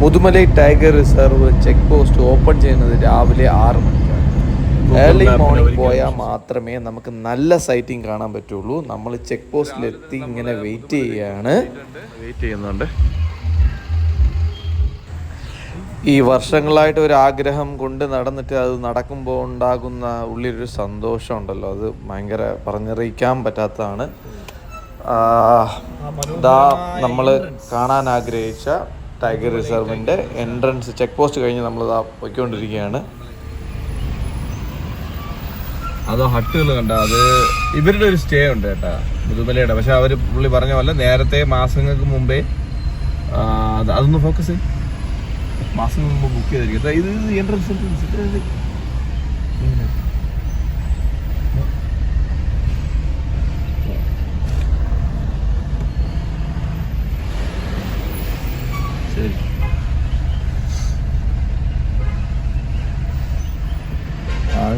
Mudumalai tiger reserve check post open ചെയ്യുന്നത് രാവിലെ ആറ് മണിക്കാണ്. ഏർലി മോർണിംഗ് പോയാൽ മാത്രമേ നമുക്ക് നല്ല സൈറ്റിംഗ് കാണാൻ പറ്റുള്ളൂ. നമ്മൾ ചെക്ക് പോസ്റ്റിലെത്തി ഇങ്ങനെ വെയിറ്റ് ചെയ്യാണ്. വെയിറ്റ് ചെയ്യുന്നുണ്ട്. ഈ വർഷങ്ങളായിട്ട് ഒരു ആഗ്രഹം കൊണ്ട് നടന്നിട്ട് അത് നടക്കുമ്പോൾ ഉണ്ടാകുന്ന ഉള്ളിലൊരു സന്തോഷം ഉണ്ടല്ലോ അത് ഭയങ്കര പറഞ്ഞറിയിക്കാൻ പറ്റാത്തതാണ്. ദാ നമ്മൾ കാണാൻ ആഗ്രഹിച്ച ടൈഗർ റിസർവിന്റെ എൻട്രൻസ് ചെക്ക് പോസ്റ്റ് കഴിഞ്ഞ് നമ്മൾ ഇതാ പോയിക്കൊണ്ടിരിക്കുകയാണ്. അതോ ഹട്ടുകൾ കണ്ട? അത് ഇവരുടെ ഒരു സ്റ്റേ ഉണ്ട് കേട്ടാ മുതുമലയുടെ. പക്ഷെ അവർ പുള്ളി പറഞ്ഞ പോലെ നേരത്തെ മാസങ്ങൾക്ക് മുമ്പേ അതൊന്ന് ഫോക്കസ് മാസങ്ങൾക്ക് മുമ്പ് ബുക്ക് ചെയ്തിരിക്കും. ഇത് എൻട്രൻസ്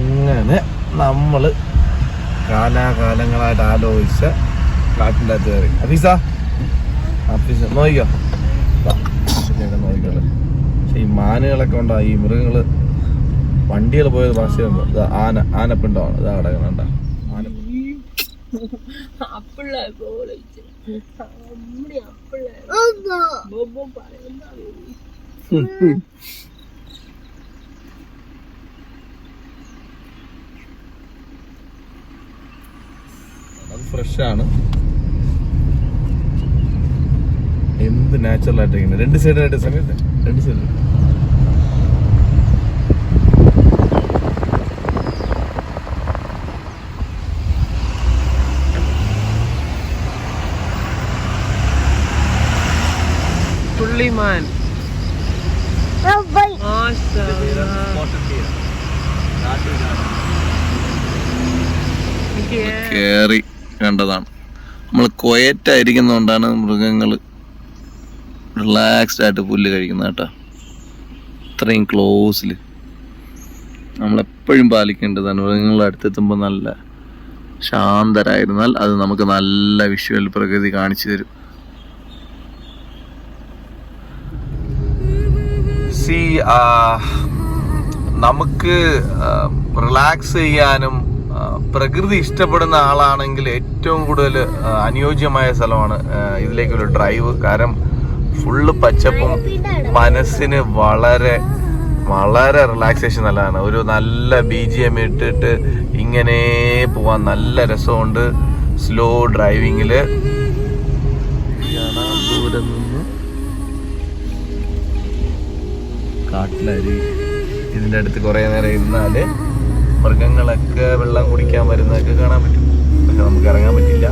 അങ്ങനെ നമ്മൾ കാലാകാലങ്ങളായിട്ട് ആലോചിച്ച കാട്ടിന്റെ അകത്ത് കയറി. അഫീസ അഫീസ നോയിക്കോ. നോക്കിക്കോളെ പക്ഷെ ഈ മാനുകളൊക്കെ ഉണ്ടാ? ഈ മൃഗങ്ങൾ വണ്ടികൾ പോയത് ഭാഷയുണ്ടോ ഇത് ആന ആനപ്പിണ്ടമാണ്. ഇതാ കിടക്കണണ്ട ആന ഫ്രഷ് ആണ് എന്ത് നാച്ചുറൽ ആയിട്ടിരിക്കുന്നത് രണ്ട് സൈഡായിട്ട് സമയത്ത്. രണ്ട് സൈഡ് പുള്ളിമാൻ കയറി കണ്ടതാണ് നമ്മൾ കൊയറ്റായിരിക്കുന്നതുകൊണ്ടാണ് മൃഗങ്ങൾ റിലാക്സ്ഡ് ആയിട്ട് പുല്ല് കഴിക്കുന്നത് കേട്ടോ. ഇത്രയും ക്ലോസിൽ നമ്മളെപ്പോഴും പാലിക്കേണ്ടതാണ്. മൃഗങ്ങളുടെ അടുത്തെത്തുമ്പോൾ നല്ല ശാന്തരായിരുന്നാൽ അത് നമുക്ക് നല്ല വിഷ്വൽ പ്രകൃതി കാണിച്ചു തരും. നമുക്ക് റിലാക്സ് ചെയ്യാനും പ്രകൃതി ഇഷ്ടപ്പെടുന്ന ആളാണെങ്കിൽ ഏറ്റവും കൂടുതൽ അനുയോജ്യമായ സ്ഥലമാണ് ഇതിലേക്കൊരു ഡ്രൈവ് കാരണം ഫുള്ള് പച്ചപ്പും മനസ്സിന് വളരെ വളരെ റിലാക്സേഷൻ നല്ലതാണ്. ഒരു നല്ല ബി ജി എം ഇട്ടിട്ട് ഇങ്ങനെ പോവാൻ നല്ല രസമുണ്ട്. സ്ലോ ഡ്രൈവിങ്ങിൽ കാട്ടിലരി. ഇതിന്റെ അടുത്ത് കുറേ നേരം ഇരുന്നാൽ മൃഗങ്ങളൊക്കെ വെള്ളം കുടിക്കാൻ വരുന്നതൊക്കെ കാണാൻ പറ്റും. പക്ഷെ നമുക്ക് ഇറങ്ങാൻ പറ്റില്ല.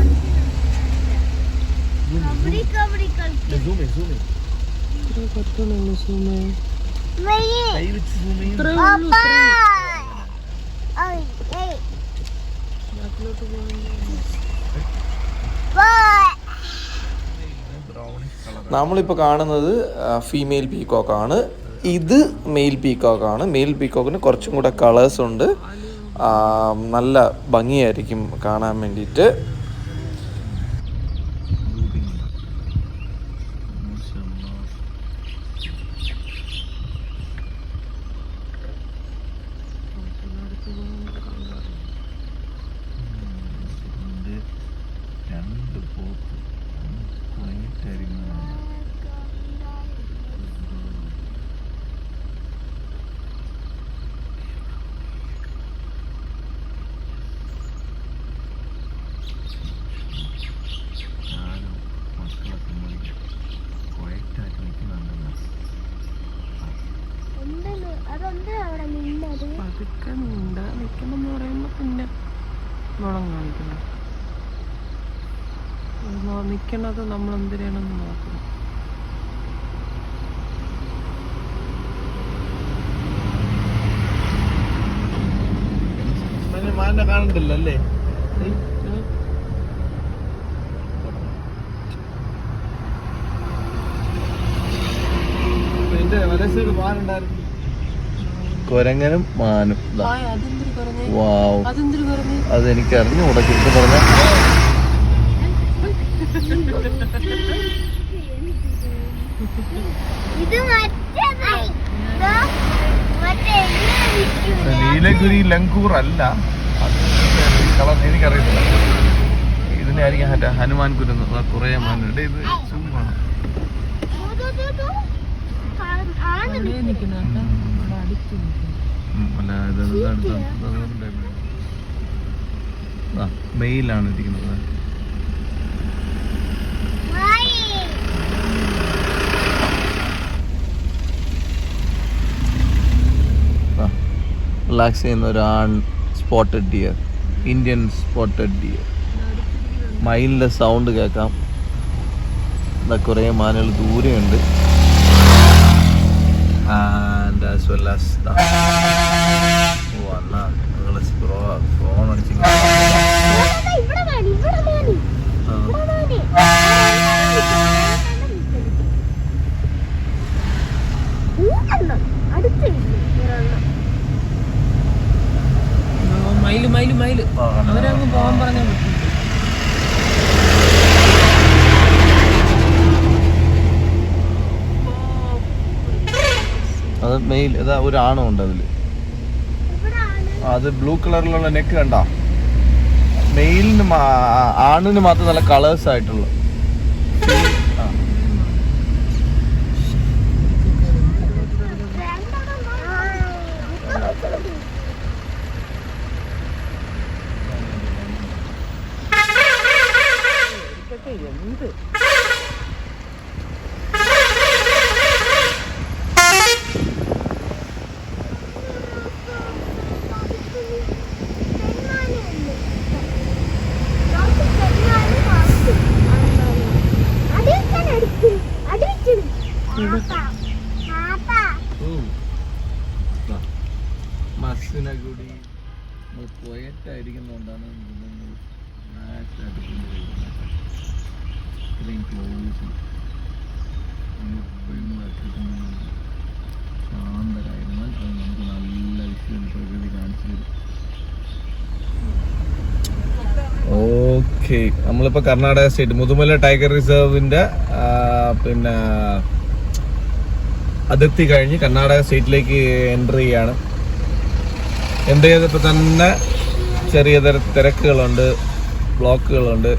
നമ്മളിപ്പോൾ കാണുന്നത് ഫീമെയിൽ പീക്കോക്കാണ് ഇത് മെയിൽ പീക്കോക്കാണ്. മെയിൽ പീക്കോക്കിന് കുറച്ചും കൂടെ കളേഴ്സ് ഉണ്ട്. നല്ല ഭംഗിയായിരിക്കും കാണാൻ വേണ്ടിയിട്ട്. നിൽക്കണമെന്ന് പറയുമ്പോൾ പിന്നെ മുളം കാണിക്കണം നിൽക്കണത് നമ്മൾ എന്തിനാണെന്ന് നോക്കണം. കാണണ്ടല്ലോ അല്ലേ എന്റെ മനസ്സിൽ ഒരു മാനുണ്ടായിരുന്നു. കൊരങ്ങനും മാനും. വാവ്. അതെനിക്ക് അറിഞ്ഞു ഉടക്കിട്ട് പറഞ്ഞ നീലഗുരി ലങ്കൂർ അല്ല. കളർ എനിക്കറിയത്തില്ല. ഇതിനായിരിക്കും ഹനുമാൻ കുരുന്ന്. കുറേ മാനുണ്ട്. ഇത് ചുമ്മാണ് മെയിലാണ് ഇരിക്കുന്നത്. റിലാക്സ് ചെയ്യുന്ന ഒരു ആൺ spotted deer Indian spotted deer മയിലിന്റെ sound കേൾക്കാം. എന്താ കുറേ മാനുകൾ ദൂരെയുണ്ട്. ആൻഡ് ആസ് വെൽ ആസ് ഓ അണ്ണാ നിങ്ങൾ ഫോൺ അടിച്ച് മയിൽ മയിൽ മയിൽ. അവരങ്ങ് പോകാൻ പറഞ്ഞാൽ പറ്റില്ല അത് മെയിൽ ഇതാ ഒരു ഉണ്ട് അതിൽ അത് ബ്ലൂ കളറിലുള്ള നെക്ക് കണ്ട. മെയിലിന് ആണിന് മാത്രം നല്ല കളേഴ്സ് ആയിട്ടുള്ള. പോയറ്റായിരിക്കുന്നതുകൊണ്ടാണ് ഇത്രയും ക്ലോസ് ശാന്തരായിരുന്നാൽ അത് നമുക്ക് നല്ല വിഷയം പ്രകൃതി കാണിച്ചു തരും. ഓക്കെ. നമ്മളിപ്പോൾ കർണാടക സ്റ്റേറ്റ് മുതുമല ടൈഗർ റിസർവിന്റെ പിന്നെ അതിർത്തി കഴിഞ്ഞ് കർണാടക സ്റ്റേറ്റിലേക്ക് എന്റർ ചെയ്യാണ്. എന്റർ ചെയ്തപ്പോൾ തന്നെ ചെറിയ തര തിരക്കുകളുണ്ട് ബ്ലോക്കുകളുണ്ട്.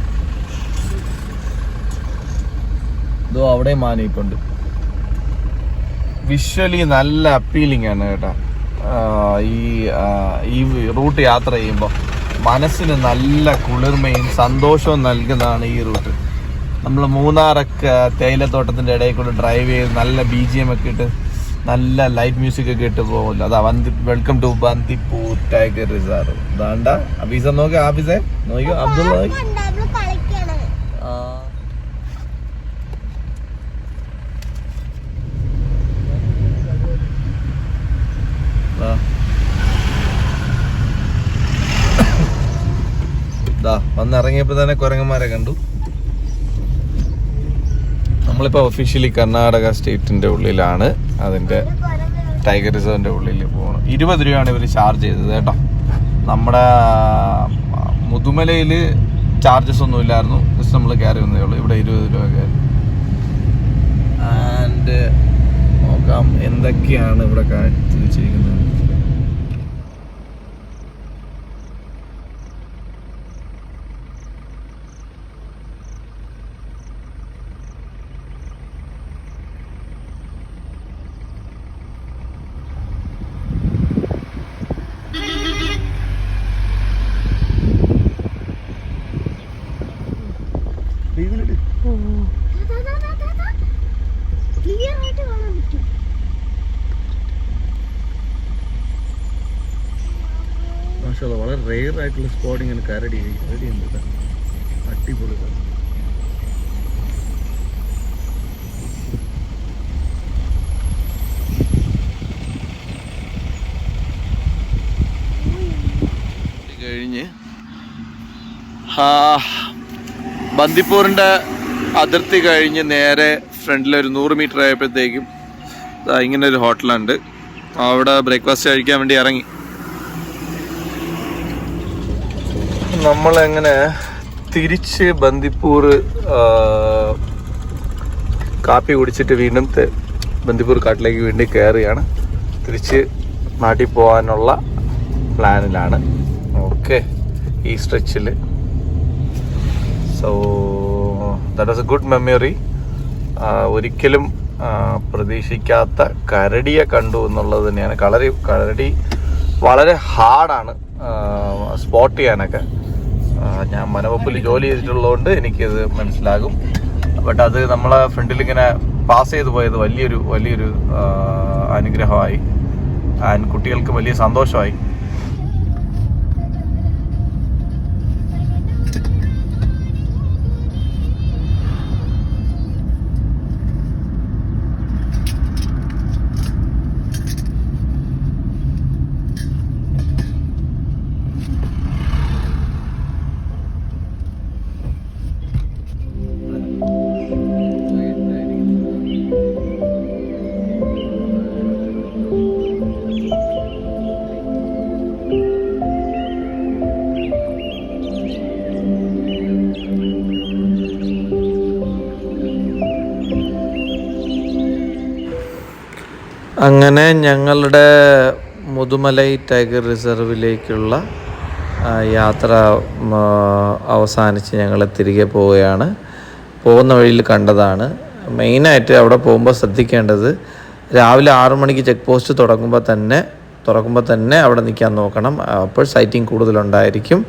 ഇതോ അവിടെ മാനിപ്പുണ്ട് വിഷ്വലി നല്ല അപ്പീലിംഗ് ആണ് കേട്ടോ. ഈ ഈ റൂട്ട് യാത്ര ചെയ്യുമ്പോൾ മനസ്സിന് നല്ല കുളിർമയും സന്തോഷവും നൽകുന്നതാണ് ഈ റൂട്ട് നമ്മൾ മൂന്നാറൊക്കെ തേയിലത്തോട്ടത്തിന്റെ ഇടയിൽ കൂടെ ഡ്രൈവ് ചെയ്ത് നല്ല ബി ജി എം ഒക്കെ ഇട്ട് നല്ല ലൈറ്റ് മ്യൂസിക് ഒക്കെ ഇട്ട് പോകുമല്ലോ അതാ വന്തി welcome to Bandipur tiger reserve ഇതാണ്ട? അബീസ നോക്കി ആഫീസേ നോക്കിയോ അബ്ദുള്ള വന്നിറങ്ങിയപ്പോ തന്നെ കുരങ്ങന്മാരെ കണ്ടു. നമ്മളിപ്പോ ഒഫീഷ്യലി കർണാടക സ്റ്റേറ്റിന്റെ ഉള്ളിലാണ് അതിന്റെ ടൈഗർ റിസർവിന്റെ ഉള്ളിൽ പോകണം ഇരുപത് രൂപയാണ് ഇവർ ചാർജ് ചെയ്തത് കേട്ടോ. നമ്മുടെ മുതുമലയിൽ ചാർജസ് ഒന്നും ഇല്ലായിരുന്നു. ജസ്റ്റ് നമ്മൾ കയറി വന്നേ ഉള്ളൂ. ഇവിടെ ഇരുപത് രൂപ കയറി ആൻഡ് നോക്കാം എന്തൊക്കെയാണ് ഇവിടെ കാഴ്ച വെച്ചിരിക്കുന്നത്? ക്ലിയർ ആയിട്ട് കാണാൻ പറ്റും. മാഷാ വളരെ റെയർ ആയിട്ടുള്ള സ്പോട്ട് ഇങ്ങനെ കരടി കരടി ഉണ്ട് കേട്ടോ. അടിപൊളി കഴിഞ്ഞ് ആ, ബന്ദിപ്പൂറിന്റെ അതിർത്തി കഴിഞ്ഞ് നേരെ ഫ്രണ്ടിൽ ഒരു നൂറ് മീറ്റർ ആയപ്പോഴത്തേക്കും ഇങ്ങനെ ഒരു ഹോട്ടലുണ്ട്. അവിടെ ബ്രേക്ക്ഫാസ്റ്റ് കഴിക്കാൻ വേണ്ടി ഇറങ്ങി. നമ്മളെങ്ങനെ തിരിച്ച് ബന്ദിപ്പൂർ കാപ്പി കുടിച്ചിട്ട് വീണ്ടും ബന്ദിപ്പൂർ കാട്ടിലേക്ക് വീണ്ടും കയറുകയാണ്. തിരിച്ച് നാട്ടിൽ പോകാനുള്ള പ്ലാനിലാണ്. ഓക്കെ ഈ സ്ട്രെച്ചിൽ so that is a good memory ഒരിക്കലും പ്രതീക്ഷിക്കാത്ത കരടിയെ കണ്ടു എന്നുള്ളത് തന്നെയാണ്. കളരി കരടി വളരെ ഹാർഡാണ് സ്പോട്ട് ചെയ്യാനൊക്കെ. ഞാൻ മനവപ്പിൽ ജോലി ചെയ്തിട്ടുള്ളതുകൊണ്ട് എനിക്കിത് മനസ്സിലാകും. ബട്ട് അത് നമ്മളെ ഫ്രണ്ടിൽ ഇങ്ങനെ പാസ് ചെയ്തു പോയത് വലിയൊരു വലിയൊരു അനുഗ്രഹമായി. ആൻഡ് കുട്ടികൾക്ക് വലിയ സന്തോഷമായി. അങ്ങനെ ഞങ്ങളുടെ മുതുമലൈ ടൈഗർ റിസർവിലേക്കുള്ള യാത്ര അവസാനിച്ച് ഞങ്ങൾ തിരികെ പോവുകയാണ്. പോകുന്ന വഴിയിൽ കണ്ടതാണ്. മെയിനായിട്ട് അവിടെ പോകുമ്പോൾ ശ്രദ്ധിക്കേണ്ടത് രാവിലെ ആറു മണിക്ക് ചെക്ക് പോസ്റ്റ് തുടങ്ങുമ്പോൾ തന്നെ തുറക്കുമ്പോൾ തന്നെ അവിടെ നിൽക്കാൻ നോക്കണം. അപ്പോൾ സൈറ്റിംഗ് കൂടുതലുണ്ടായിരിക്കും.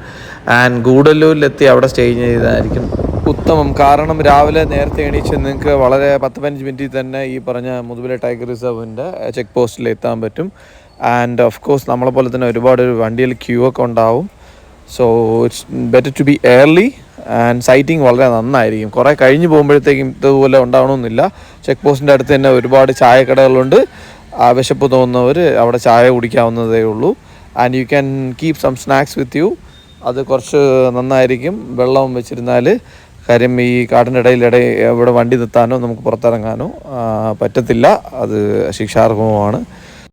ആൻഡ് ഗൂഡല്ലൂരിലെത്തി അവിടെ സ്റ്റേ ചെയ്തായിരിക്കും. ഉത്തമം. കാരണം രാവിലെ നേരത്തെ എണീച്ച് നിങ്ങൾക്ക് വളരെ പത്ത് പതിനഞ്ച് മിനിറ്റിൽ തന്നെ ഈ പറഞ്ഞ മുതുവിലെ ടൈഗർ റിസർവിന്റെ ചെക്ക് പോസ്റ്റിൽ എത്താൻ പറ്റും. ആൻഡ് ഓഫ് കോഴ്സ് നമ്മളെ പോലെ തന്നെ ഒരുപാട് വണ്ടിയിൽ ക്യൂ ഒക്കെ ഉണ്ടാവും. So it's better to be early and sighting വളരെ നന്നായിരിക്കും. കുറേ കഴിഞ്ഞ് പോകുമ്പോഴത്തേക്കും ഇതുപോലെ ഉണ്ടാവണമെന്നില്ല. ചെക്ക് പോസ്റ്റിന്റെ അടുത്ത് തന്നെ ഒരുപാട് ചായക്കടകളുണ്ട്. വിശപ്പ് തോന്നുന്നവർ അവിടെ ചായ കുടിക്കാവുന്നതേ ഉള്ളൂ. And you can keep some snacks with you അത് കുറച്ച് നന്നായിരിക്കും. വെള്ളം വെച്ചിരുന്നാൽ കാര്യം ഈ കാടിന്റെ ഇടയിൽ ഇടയിൽ ഇവിടെ വണ്ടി നിർത്താനോ നമുക്ക് പുറത്തിറങ്ങാനോ പറ്റത്തില്ല. അത് ശിക്ഷാർഹവുമാണ്.